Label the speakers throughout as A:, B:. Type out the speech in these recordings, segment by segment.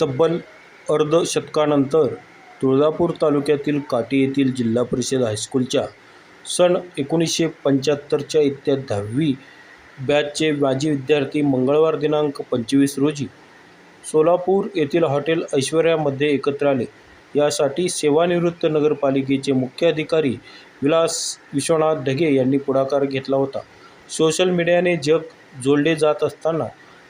A: तब्बल अर्धशतकानंतर तुळजापूर तालुक्यातील काटी येथील जिल्हा परिषद हायस्कूलच्या सन एकोणीसशे पंच्याहत्तरच्या इत्या दहावी बॅचचे माजी विद्यार्थी मंगळवार दिनांक पंचवीस रोजी सोलापूर येथील हॉटेल ऐश्वर्यामध्ये एकत्र आले. यासाठी सेवानिवृत्त नगरपालिकेचे मुख्य अधिकारी विलास विश्वनाथ ढगे यांनी पुढाकार घेतला होता. सोशल मीडियाने जग जोडले जात असताना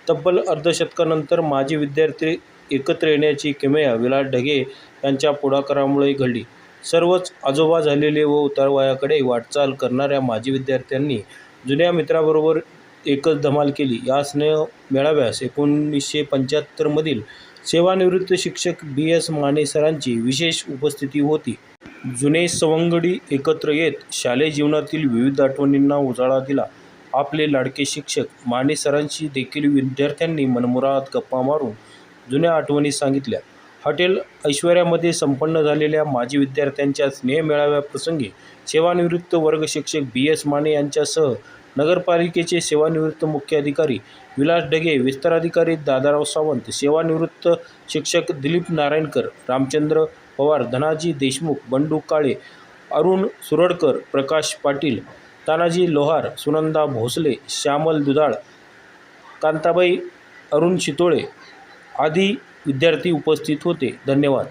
A: तब्बल अर्धशतकानंतर माजी विद्यार्थी एकत्र येण्याची किमया विलास ढगे यांच्या पुढाकारामुळे घडली. सर्वच आजोबा झालेले व उतारवयाकडे वाटचाल करणाऱ्या माजी विद्यार्थ्यांनी जुन्या मित्राबरोबर एकच धमाल केली. या स्नेह मेळाव्यास एकोणीसशे पंच्याहत्तरमधील सेवानिवृत्त शिक्षक बी एस माने सरांची विशेष उपस्थिती होती. जुने सवंगडी एकत्र येत शालेय जीवनातील विविध आठवणींना उजाळा दिला. आपले लाडके शिक्षक माने सरांशी देखील विद्यार्थ्यांनी मनमुराद गप्पा मारून जुन्या आठवणी सांगितल्या. हॉटेल ऐश्वर्यामध्ये संपन्न झालेल्या माजी विद्यार्थ्यांच्या स्नेहमेळाव्याप्रसंगी सेवानिवृत्त वर्ग शिक्षक बी एस माने यांच्यासह नगरपालिकेचे सेवानिवृत्त मुख्य अधिकारी विलास ढगे विस्ताराधिकारी दादाराव सावंत सेवानिवृत्त शिक्षक दिलीप नारायणकर रामचंद्र पवार धनाजी देशमुख बंडू काळे अरुण सुरडकर प्रकाश पाटील तानाजी लोहार सुनंदा भोसले श्यामल दुधाळ कांताबाई अरुण शितोळे आदी विद्यार्थी उपस्थित होते. धन्यवाद.